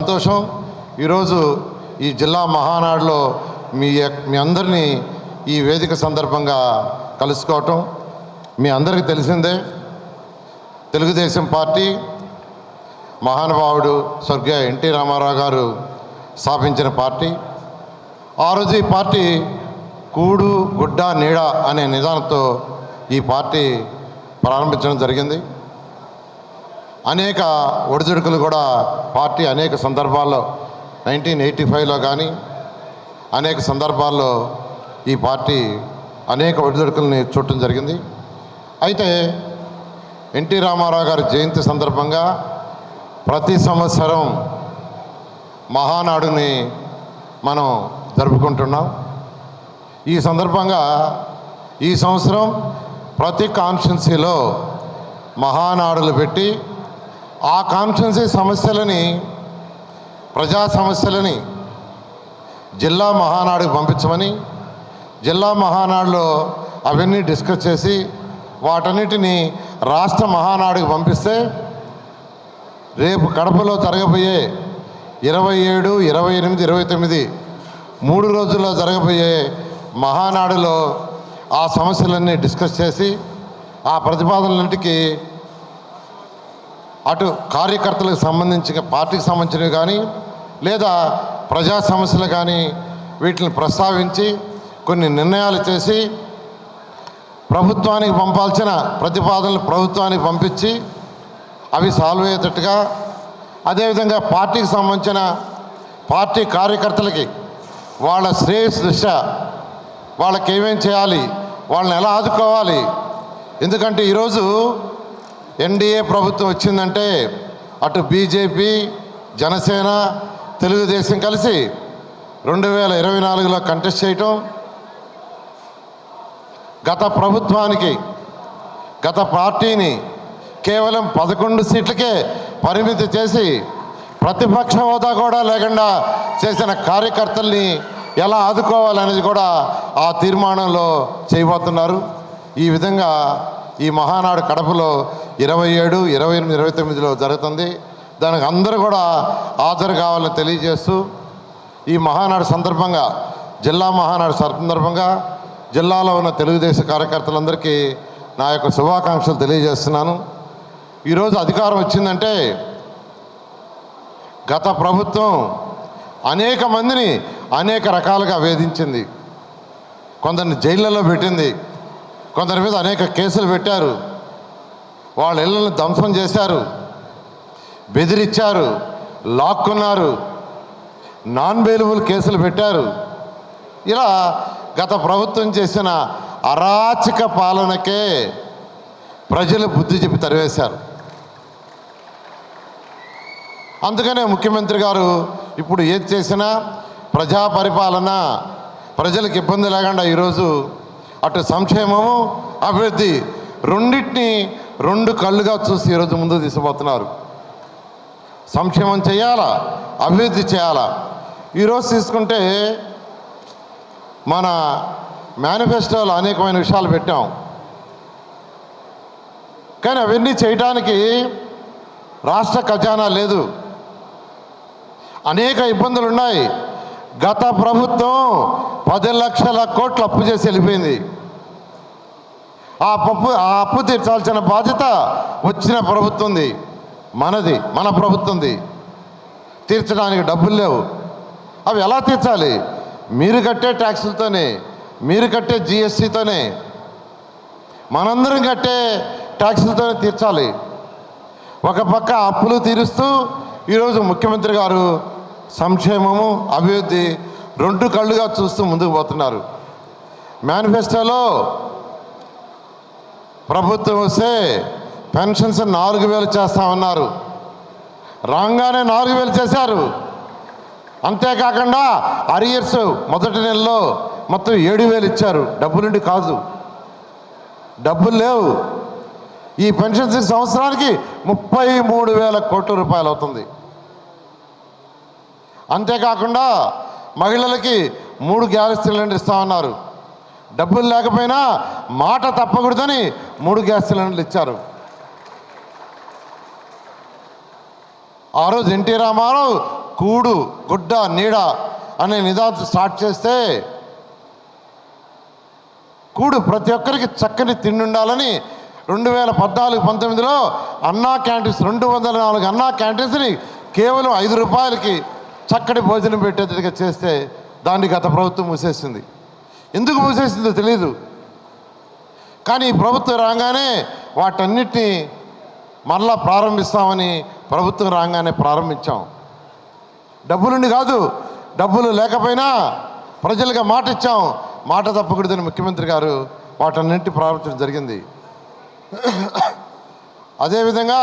సంతోషం. ఈరోజు ఈ జిల్లా మహానాడులో మీ మీ అందరినీ ఈ వేదిక సందర్భంగా కలుసుకోవటం. మీ అందరికీ తెలిసిందే తెలుగుదేశం పార్టీ మహానుభావుడు స్వర్గీయ ఎన్టీ రామారావు గారు స్థాపించిన పార్టీ. ఆ రోజు ఈ పార్టీ కూడు గుడ్డ నీడ అనే నిదానంతో ఈ పార్టీ ప్రారంభించడం జరిగింది. అనేక ఒడిదుడుకులు కూడా పార్టీ అనేక సందర్భాల్లో నైన్టీన్ ఎయిటీ ఫైవ్లో కానీ అనేక సందర్భాల్లో ఈ పార్టీ అనేక ఒడిదుడుకుల్ని చూడటం జరిగింది. అయితే ఎన్టీ రామారావు గారి జయంతి సందర్భంగా ప్రతి సంవత్సరం మహానాడుని మనం జరుపుకుంటున్నాం. ఈ సందర్భంగా ఈ సంవత్సరం ప్రతి కాన్స్టిట్యున్సీలో మహానాడులు పెట్టి ఆ కాన్స్టిట్యున్సీ సమస్యలని ప్రజా సమస్యలని జిల్లా మహానాడుకు పంపించమని జిల్లా మహానాడులో అవన్నీ డిస్కస్ చేసి వాటన్నిటిని రాష్ట్ర మహానాడుకు పంపిస్తే రేపు కడపలో జరగబోయే ఇరవై ఏడు ఇరవై ఎనిమిది ఇరవై తొమ్మిది మూడు రోజుల్లో జరగబోయే మహానాడులో ఆ సమస్యలన్నీ డిస్కస్ చేసి ఆ ప్రతిపాదనలన్నింటికి అటు కార్యకర్తలకు సంబంధించిన పార్టీకి సంబంధించినవి కానీ లేదా ప్రజా సమస్యలు కానీ వీటిని ప్రస్తావించి కొన్ని నిర్ణయాలు చేసి ప్రభుత్వానికి పంపాల్సిన ప్రతిపాదనలు ప్రభుత్వానికి పంపించి అవి సాల్వ్ అయ్యేటట్టుగా అదేవిధంగా పార్టీకి సంబంధించిన పార్టీ కార్యకర్తలకి వాళ్ళ శ్రేయస్ దృష్ట్యా వాళ్ళకి ఏమేం చేయాలి వాళ్ళని ఎలా ఆదుకోవాలి. ఎందుకంటే ఈరోజు ఎన్డీఏ ప్రభుత్వం వచ్చిందంటే అటు బీజేపీ జనసేన తెలుగుదేశం కలిసి రెండు వేల ఇరవై నాలుగులో కంటెస్ట్ చేయటం గత ప్రభుత్వానికి గత పార్టీని కేవలం పదకొండు సీట్లకే పరిమితి చేసి ప్రతిపక్ష హోదా కూడా లేకుండా చేసిన కార్యకర్తల్ని ఎలా ఆదుకోవాలనేది కూడా ఆ తీర్మానంలో చేయబోతున్నారు. ఈ విధంగా ఈ మహానాడు కడపలో ఇరవై ఏడు ఇరవై ఎనిమిది ఇరవై తొమ్మిదిలో జరుగుతుంది. దానికి అందరూ కూడా హాజరు కావాలని తెలియజేస్తూ ఈ మహానాడు సందర్భంగా జిల్లా మహానాడు సందర్భంగా జిల్లాలో ఉన్న తెలుగుదేశం కార్యకర్తలందరికీ నా యొక్క శుభాకాంక్షలు తెలియజేస్తున్నాను. ఈరోజు అధికారం వచ్చిందంటే గత ప్రభుత్వం అనేక మందిని అనేక రకాలుగా వేధించింది. కొందరిని జైళ్ళలో పెట్టింది. కొందరి మీద అనేక కేసులు పెట్టారు. వాళ్ళ ఇళ్ళను ధ్వంసం చేశారు. బెదిరించారు. లాక్కున్నారు. నాన్ బెయిలబుల్ కేసులు పెట్టారు. ఇలా గత ప్రభుత్వం చేసిన అరాచక పాలనకే ప్రజలు బుద్ధి చెప్పి తరివేశారు. అందుకనే ముఖ్యమంత్రి గారు ఇప్పుడు ఏది చేసినా ప్రజా పరిపాలన ప్రజలకు ఇబ్బంది లేకుండా ఈరోజు అటు సంక్షేమము అభివృద్ధి రెండింటిని రెండు కళ్ళుగా చూసి ఈరోజు ముందు తీసుకుపోతున్నారు. సంక్షేమం చేయాలా? అభివృద్ధి చేయాలా? ఈరోజు తీసుకుంటే మన మేనిఫెస్టోలో అనేకమైన విషయాలు పెట్టాం. కానీ అవన్నీ చేయడానికి రాష్ట్ర ఖజానా లేదు. అనేక ఇబ్బందులు ఉన్నాయి గత ప్రభుత్వం పది లక్షల కోట్లు అప్పు చేసి వెళ్ళిపోయింది. ఆ పప్పు ఆ అప్పు తీర్చాల్సిన బాధ్యత వచ్చిన ప్రభుత్వంది. మనది మన ప్రభుత్వంది. తీర్చడానికి డబ్బులు లేవు. అవి ఎలా తీర్చాలి? మీరు కట్టే ట్యాక్సులతోనే మీరు కట్టే జిఎస్టీతోనే మనందరం కట్టే ట్యాక్సులతోనే తీర్చాలి. ఒక పక్క అప్పులు తీరుస్తూ ఈరోజు ముఖ్యమంత్రి గారు సంక్షేమము అభివృద్ధి రెండు కళ్ళుగా చూస్తూ ముందుకు పోతున్నారు. మేనిఫెస్టోలో ప్రభుత్వం వస్తే పెన్షన్స్ నాలుగు వేలు చేస్తామన్నారు. రాగానే నాలుగు వేలు చేశారు. అంతేకాకుండా అరియర్స్ మొదటి నెలలో మొత్తం ఏడు వేలు ఇచ్చారు. డబ్బులుండి కాదు. డబ్బులు లేవు. ఈ పెన్షన్స్ సంవత్సరానికి ముప్పై మూడు వేల కోట్ల రూపాయలు అవుతుంది. అంతేకాకుండా మహిళలకి మూడు గ్యాస్ సిలిండర్ ఇస్తామన్నారు డబ్బులు లేకపోయినా మాట తప్పకూడదని మూడు గ్యాస్ సిలిండర్లు ఇచ్చారు. ఆ రోజు ఎన్టీ రామారావు కూడు గుడ్డ నీడ అనే నిదాంతం స్టార్ట్ చేస్తే కూడు ప్రతి ఒక్కరికి చక్కని తిండి ఉండాలని రెండు వేల పద్నాలుగు పంతొమ్మిదిలో అన్నా క్యాంటీన్స్ రెండు వందల నాలుగు అన్నా క్యాంటీన్స్ని కేవలం ఐదు రూపాయలకి చక్కటి భోజనం పెట్టేట్టుగా చేస్తే దాన్ని గత ప్రభుత్వం మూసేసింది. ఎందుకు మూసేసిందో తెలియదు కానీ ప్రభుత్వం రాగానే వాటన్నిటినీ మరలా ప్రారంభిస్తామని ప్రభుత్వం రాగానే ప్రారంభించాం. డబ్బులుండి కాదు డబ్బులు లేకపోయినా ప్రజలుగా మాట ఇచ్చాం మాట తప్పకూడదని ముఖ్యమంత్రి గారు వాటన్నింటి ప్రారంభించడం జరిగింది. అదేవిధంగా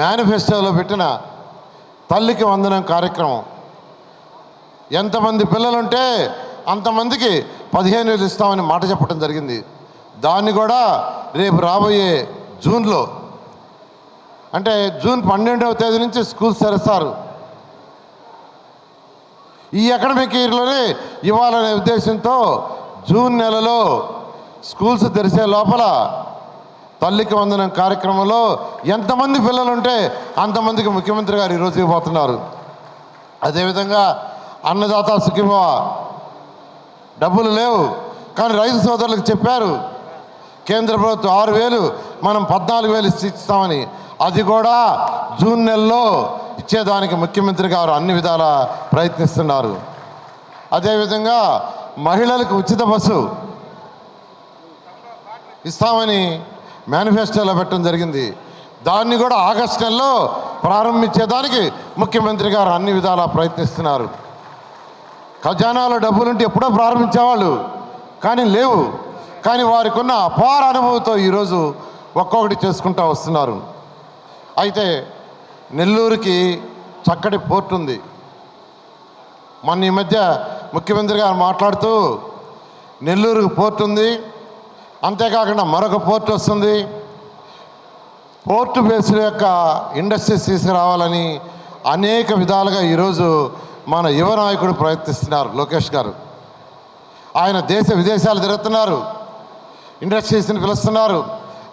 మేనిఫెస్టోలో పెట్టిన తల్లికి వందనం కార్యక్రమం. ఎంతమంది పిల్లలుంటే అంతమందికి పదిహేను వేలు ఇస్తామని మాట చెప్పడం జరిగింది. దాన్ని కూడా రేపు రాబోయే జూన్లో అంటే జూన్ పన్నెండవ తేదీ నుంచి స్కూల్స్ తెరుస్తారు. ఈ అకాడమిక్ ఇయర్లోనే ఇవ్వాలనే ఉద్దేశంతో జూన్ నెలలో స్కూల్స్ తెరిచే లోపల తల్లికి వందనం కార్యక్రమంలో ఎంతమంది పిల్లలు ఉంటే అంతమందికి ముఖ్యమంత్రి గారు ఈరోజు ఇవ్వబోతున్నారు అదేవిధంగా అన్నదాత సుఖీభవ డబ్బులు లేవు కానీ రైతు సోదరులకు చెప్పారు కేంద్ర ప్రభుత్వం ఆరు వేలు మనం పద్నాలుగు వేలు ఇస్తామని. అది కూడా జూన్ నెలలో ఇచ్చేదానికి ముఖ్యమంత్రి గారు అన్ని విధాల ప్రయత్నిస్తున్నారు. అదేవిధంగా మహిళలకు ఉచిత బస్సు ఇస్తామని మేనిఫెస్టోలో పెట్టడం జరిగింది. దాన్ని కూడా ఆగస్టు నెలలో ప్రారంభించేదానికి ముఖ్యమంత్రి గారు అన్ని విధాలా ప్రయత్నిస్తున్నారు. ఖజానాలో డబ్బులుంటే ఎప్పుడో ప్రారంభించేవాళ్ళు. కానీ లేవు. కానీ వారికి ఉన్న అపార అనుభవంతో ఈరోజు ఒక్కొక్కటి చేసుకుంటూ వస్తున్నారు. అయితే నెల్లూరుకి చక్కటి పోర్ట్ ఉంది. మొన్న ఈ మధ్య ముఖ్యమంత్రి గారు మాట్లాడుతూ నెల్లూరుకు పోర్ట్ ఉంది. అంతేకాకుండా మరొక పోర్ట్ వస్తుంది. పోర్టు బేస్డ్ యొక్క ఇండస్ట్రీస్ తీసుకురావాలని అనేక విధాలుగా ఈరోజు మన యువ నాయకుడు ప్రయత్నిస్తున్నారు లోకేష్ గారు. ఆయన దేశ విదేశాలు తిరుగుతున్నారు. ఇండస్ట్రీస్ని పిలుస్తున్నారు.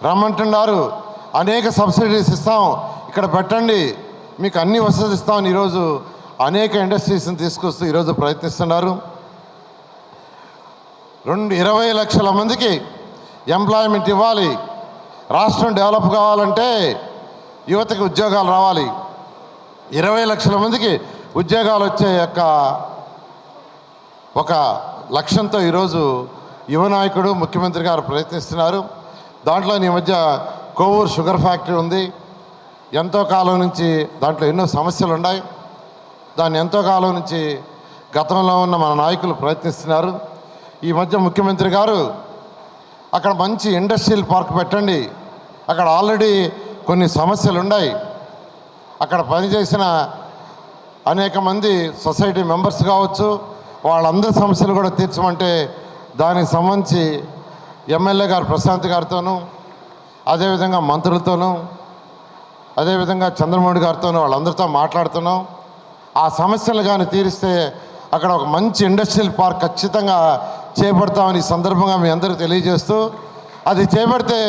రమ్మంటున్నారు. అనేక సబ్సిడీస్ ఇస్తాం. ఇక్కడ పెట్టండి. మీకు అన్ని వసతులు ఇస్తామని ఈరోజు అనేక ఇండస్ట్రీస్ని తీసుకొస్తూ ఈరోజు ప్రయత్నిస్తున్నారు. రెండు ఇరవై లక్షల మందికి ఎంప్లాయ్మెంట్ ఇవ్వాలి. రాష్ట్రం డెవలప్ కావాలంటే యువతకి ఉద్యోగాలు రావాలి. ఇరవై లక్షల మందికి ఉద్యోగాలు వచ్చే యొక్క ఒక లక్ష్యంతో ఈరోజు యువ నాయకుడు ముఖ్యమంత్రి గారు ప్రయత్నిస్తున్నారు. దాంట్లో ఈ మధ్య కోవూరు షుగర్ ఫ్యాక్టరీ ఉంది. ఎంతో కాలం నుంచి దాంట్లో ఎన్నో సమస్యలు ఉన్నాయి. దాన్ని ఎంతో కాలం నుంచి గతంలో ఉన్న మన నాయకులు ప్రయత్నిస్తున్నారు. ఈ మధ్య ముఖ్యమంత్రి గారు అక్కడ మంచి ఇండస్ట్రియల్ పార్క్ పెట్టండి. అక్కడ ఆల్రెడీ కొన్ని సమస్యలు ఉన్నాయి. అక్కడ పనిచేసిన అనేక మంది సొసైటీ మెంబర్స్ కావచ్చు వాళ్ళందరి సమస్యలు కూడా తీర్చమంటే దానికి సంబంధించి ఎమ్మెల్యే గారు ప్రశాంత్ గారితోనూ అదేవిధంగా మంత్రులతోనూ అదేవిధంగా చంద్రమోహన్ గారితోనూ వాళ్ళందరితో మాట్లాడుతున్నాం. ఆ సమస్యలు కానీ తీరిస్తే అక్కడ ఒక మంచి ఇండస్ట్రియల్ పార్క్ ఖచ్చితంగా చేపడతామని ఈ సందర్భంగా మీ అందరూ తెలియజేస్తూ అది చేపడితే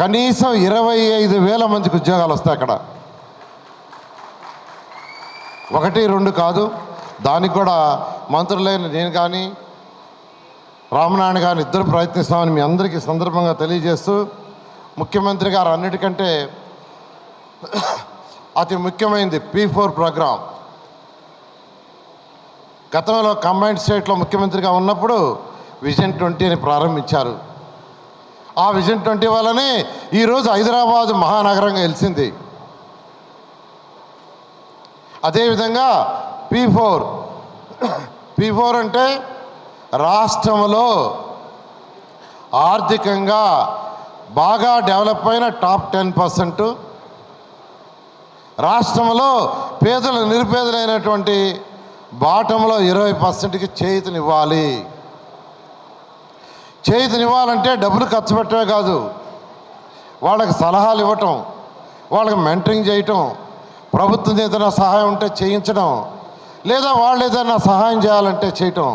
కనీసం ఇరవై ఐదు వేల మందికి ఉద్యోగాలు వస్తాయి అక్కడ. ఒకటి రెండు కాదు దానికి కూడా మంత్రులైన నేను కానీ రామనారాయణ గారిని ఇద్దరు ప్రయత్నిస్తామని మీ అందరికీ సందర్భంగా తెలియజేస్తూ ముఖ్యమంత్రి గారు అన్నిటికంటే అతి ముఖ్యమైనది పీ ఫోర్ ప్రోగ్రాం. గతంలో కంబైన్డ్ స్టేట్లో ముఖ్యమంత్రిగా ఉన్నప్పుడు విజన్ ట్వంటీని ప్రారంభించారు. ఆ విజన్ ట్వంటీ వల్లనే ఈరోజు హైదరాబాద్ మహానగరంగా వెలిసింది అదేవిధంగా పీ ఫోర్ పీ ఫోర్ అంటే రాష్ట్రంలో ఆర్థికంగా బాగా డెవలప్ అయిన టాప్ టెన్ పర్సెంట్. రాష్ట్రంలో పేదలు నిరుపేదలైనటువంటి బాటంలో ఇరవై పర్సెంట్కి చేతినివ్వాలి చేతినివ్వాలంటే డబ్బులు ఖర్చు పెట్టడమే కాదు. వాళ్ళకి సలహాలు ఇవ్వటం వాళ్ళకి మెంటరింగ్ చేయటం ప్రభుత్వం ఏదైనా సహాయం ఉంటే చేయించడం లేదా వాళ్ళు ఏదైనా సహాయం చేయాలంటే చేయటం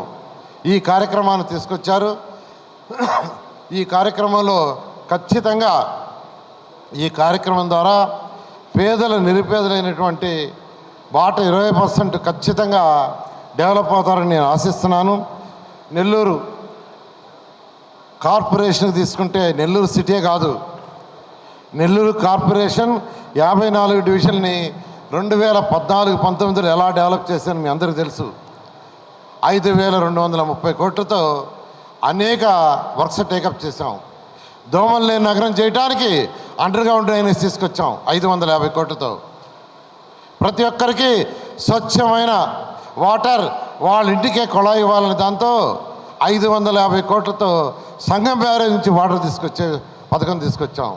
ఈ కార్యక్రమాన్ని తీసుకొచ్చారు. ఈ కార్యక్రమంలో ఖచ్చితంగా ఈ కార్యక్రమం ద్వారా పేదలు నిరుపేదలైనటువంటి బాట ఇరవై పర్సెంట్ ఖచ్చితంగా డెవలప్ అవుతారని నేను ఆశిస్తున్నాను. నెల్లూరు కార్పొరేషన్ తీసుకుంటే నెల్లూరు సిటీ కాదు. నెల్లూరు కార్పొరేషన్ యాభై నాలుగు డివిజన్ని రెండు వేల పద్నాలుగు పంతొమ్మిదిలో ఎలా డెవలప్ చేశాను మీ అందరికీ తెలుసు. ఐదు వేల రెండు వందల ముప్పై కోట్లతో అనేక వర్క్స్ టేకప్ చేసాం దోమల్ని నగరం చేయడానికి అండర్ గ్రౌండ్ డ్రైనేజ్ తీసుకొచ్చాం ఐదు వందల యాభై కోట్లతో. ప్రతి ఒక్కరికి స్వచ్ఛమైన వాటర్ వాళ్ళ ఇంటికే కొళాయి ఇవ్వాలని దాంతో ఐదు వందల యాభై కోట్లతో సంఘం బ్యారేజ్ నుంచి వాటర్ తీసుకొచ్చే పథకం తీసుకొచ్చాం.